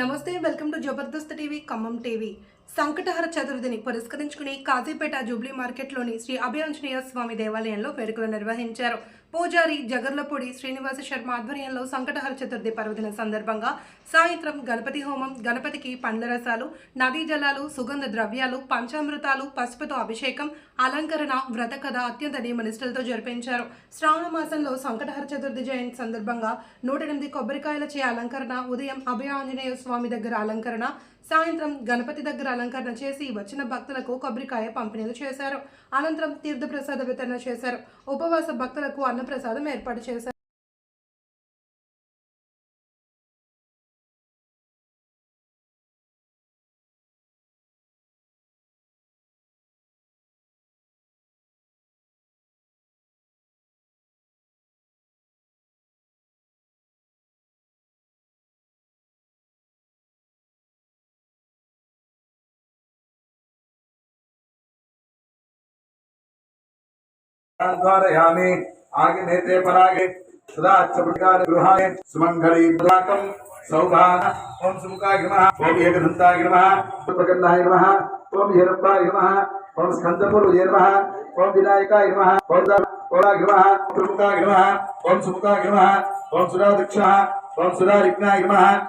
నమస్తే welcome to Jabardasth TV Khammam TV. Sankatahara చతుర్థిని పురస్కరించుకుని Kazipet Jubilee మార్కెట్లోని శ్రీ అభయాంజనేయ స్వామి దేవాలయంలో వేడుకలు నిర్వహించారు. పూజారి జగర్లపూడి శ్రీనివాస శర్మ ఆధ్వర్యంలో సంకటహర చతుర్థి పర్వదిన సందర్భంగా సాయంత్రం గణపతి హోమం గణపతికి పండ్ల రసాలు నదీ జలాలు సుగంధ ద్రవ్యాలు పంచామృతాలు పసుపుతో అభిషేకం అలంకరణ వ్రత కథ అత్యంత నియమనిష్టలతో జరిపించారు. శ్రావణ మాసంలో సంకటహర చతుర్థి జయంతి సందర్భంగా నూట ఎనిమిది కొబ్బరికాయల చే అలంకరణ ఉదయం అభయ ఆంజనేయ స్వామి దగ్గర అలంకరణ సాయంత్రం గణపతి దగ్గర అలంకరణ చేసి వచ్చిన భక్తులకు కొబ్బరికాయ పంపిణీలు చేశారు. అనంతరం తీర్థప్రసాద వితరణ చేశారు. ఉపవాస భక్తులకు అన్నప్రసాదం ఏర్పాటు చేశారు द्वारयामि आगे नेत्रे परागे सदा चपटकार गृहाय सुमंगली प्रदाकं सौभान ओम सुमुखाय नमः। ओम एकदन्ताय नमः। ओम प्रकन्नाय नमः। ओम हिरप्पाय नमः। ओम स्कंदपुरुये नमः। ओम विनायकाय नमः। ओम ओराय नमः। प्रमुखाय नमः। ओम सुमुखाय नमः। ओम सुरादक्षः ओम सुरारिक्नाय नमः।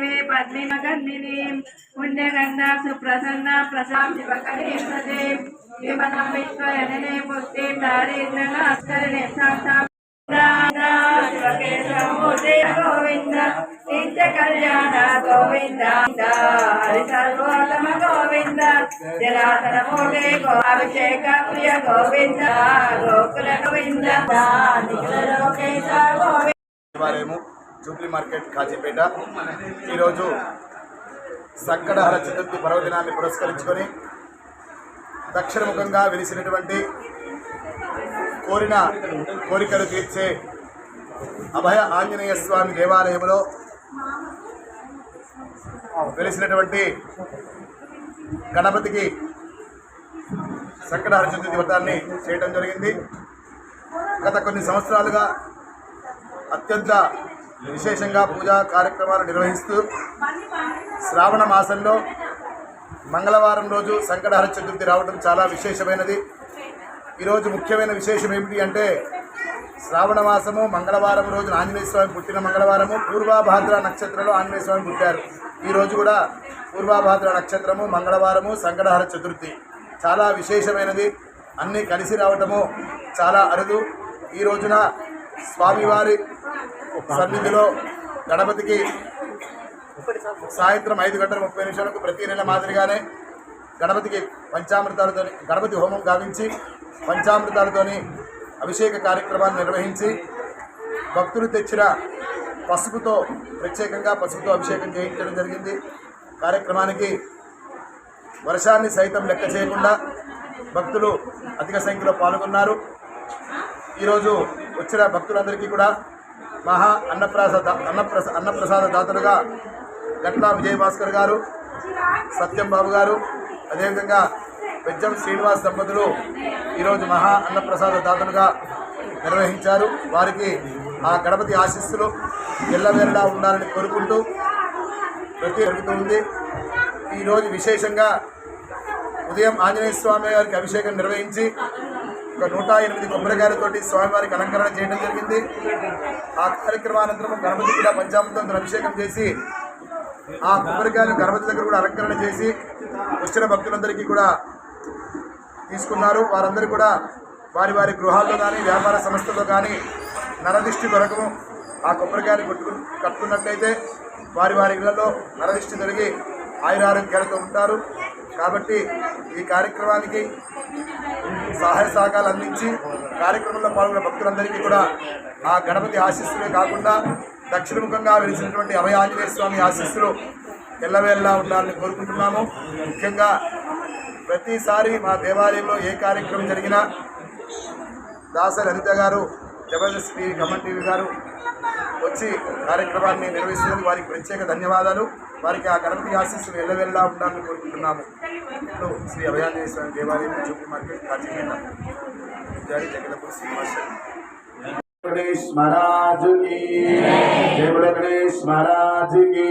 మే పద్మినగన్నిని పుణ్యగంధ సుప్రసన్న ప్రసాద్ శివకరే ప్రదే విశ్వయననే పుష్టి దారిద్రనాస్కరణే సాక్షా గోవింద. నిత్య కళ్యాణ గోవింద హరి సర్వోత్తమ గోవింద. అభిషేక ప్రియ గోవింద గోకుల గోవింద. లోకేశ గోవింద. వారేమో జూబ్లీ మార్కెట్ కాజీపేట ఈరోజు సంకటహర చతుర్థి పర్వదినాన్ని పురస్కరించుకొని దక్షిణముఖంగా వెలిసినటువంటి కోరిన కోరికలు తీర్చే అభయ ఆంజనేయ స్వామి దేవాలయంలో వెలిసినటువంటి గణపతికి సంకటహర చతుర్థి వ్రతాన్ని చేయడం జరిగింది. గత కొన్ని సంవత్సరాలుగా అత్యంత విశేషంగా పూజా కార్యక్రమాలు నిర్వహిస్తూ శ్రావణ మాసంలో మంగళవారం రోజు సంకటహర చతుర్థి రావడం చాలా విశేషమైనది. ఈరోజు ముఖ్యమైన విశేషం ఏమిటి అంటే శ్రావణ మాసము మంగళవారం రోజున ఆంజనేయ స్వామి పుట్టిన మంగళవారము పూర్వాభాద్ర నక్షత్రంలో ఆంజనేయ స్వామి పుట్టారు. ఈ రోజు కూడా పూర్వాభాద్ర నక్షత్రము మంగళవారము సంకటహర చతుర్థి. చాలా విశేషమైనది. అన్నీ కలిసి రావటము చాలా అరుదు. ఈ రోజున స్వామివారి సన్నిధిలో గణపతికి సాయంత్రం ఐదు గంటల ముప్పై నిమిషాలకు ప్రతి నెల మాదిరిగానే గణపతికి పంచామృతాలతో గణపతి హోమం గావించి పంచామృతాలతోని అభిషేక కార్యక్రమాన్ని నిర్వహించి భక్తులు తెచ్చిన పసుపుతో ప్రత్యేకంగా పసుపుతో అభిషేకం చేయించడం జరిగింది. కార్యక్రమానికి వర్షాన్ని సైతం లెక్క చేయకుండా భక్తులు అధిక సంఖ్యలో పాల్గొన్నారు. ఈరోజు వచ్చిన భక్తులందరికీ కూడా మహా అన్నప్రసాద అన్నప్రస అన్నప్రసాద దాతలుగా గట్లా విజయభాస్కర్ గారు సత్యం బాబు గారు అదేవిధంగా పెజ్జం శ్రీనివాస్ దంపతులు ఈరోజు మహా అన్నప్రసాద దాతలుగా నిర్వహించారు. వారికి ఆ గణపతి ఆశీస్సులు ఎల్లవేళలా ఉండాలని కోరుకుంటూ ప్రతి జరుగుతుంది ఈరోజు విశేషంగా ఉదయం ఆంజనేయ స్వామి వారికి అభిషేకం నిర్వహించి ఒక నూట ఎనిమిది కొబ్బరికాయలతోటి స్వామివారికి అలంకరణ చేయడం జరిగింది. ఆ కార్యక్రమానంతరం గణపతి కూడా పంచామృతంతో అభిషేకం చేసి ఆ కొబ్బరికాయలు గణపతి దగ్గర కూడా అలంకరణ చేసి వచ్చిన భక్తులందరికీ కూడా తీసుకున్నారు. వారందరూ కూడా వారి వారి గృహాల్లో కానీ వ్యాపార సంస్థల్లో కానీ నరదిష్టి కొరకు ఆ కొబ్బరికాయలు కొట్టుకు కట్టుకున్నట్లయితే వారి వారి ఇళ్ళలో నరదిష్టి తొలగి ఆయురారోగ్యాలతో ఉంటారు. కాబట్టి ఈ కార్యక్రమానికి సహాయ సహకారాలు అందించి కార్యక్రమంలో పాల్గొన్న భక్తులందరికీ కూడా ఆ గణపతి ఆశీస్సులే కాకుండా దక్షిణముఖంగా వెలిసినటువంటి అభయ ఆంజనేయ స్వామి ఆశీస్సులు ఎల్లవేళ్ళ ఉండాలని కోరుకుంటున్నాము. ముఖ్యంగా ప్రతిసారి మా దేవాలయంలో ఏ కార్యక్రమం జరిగినా దాస లలిత గారు జబర్దస్త్ టీవీ కమన్ టీవీ గారు వచ్చి కార్యక్రమాన్ని నిర్వహిస్తున్నందుకు వారికి ప్రత్యేక ధన్యవాదాలు వారికి ఆ గణపతి ఆశీస్సులు ఎల్లవెల్లా ఉండాలని కోరుకుంటున్నాము ఇప్పుడు శ్రీ అభయాంజనేయ స్వామి దేవాలయం చూపి మార్కెట్ కాచిపేట జారీ జగదపూర్ శ్రీనివాస్ गणेश महाराज की जय बोलो गणेश महाराज की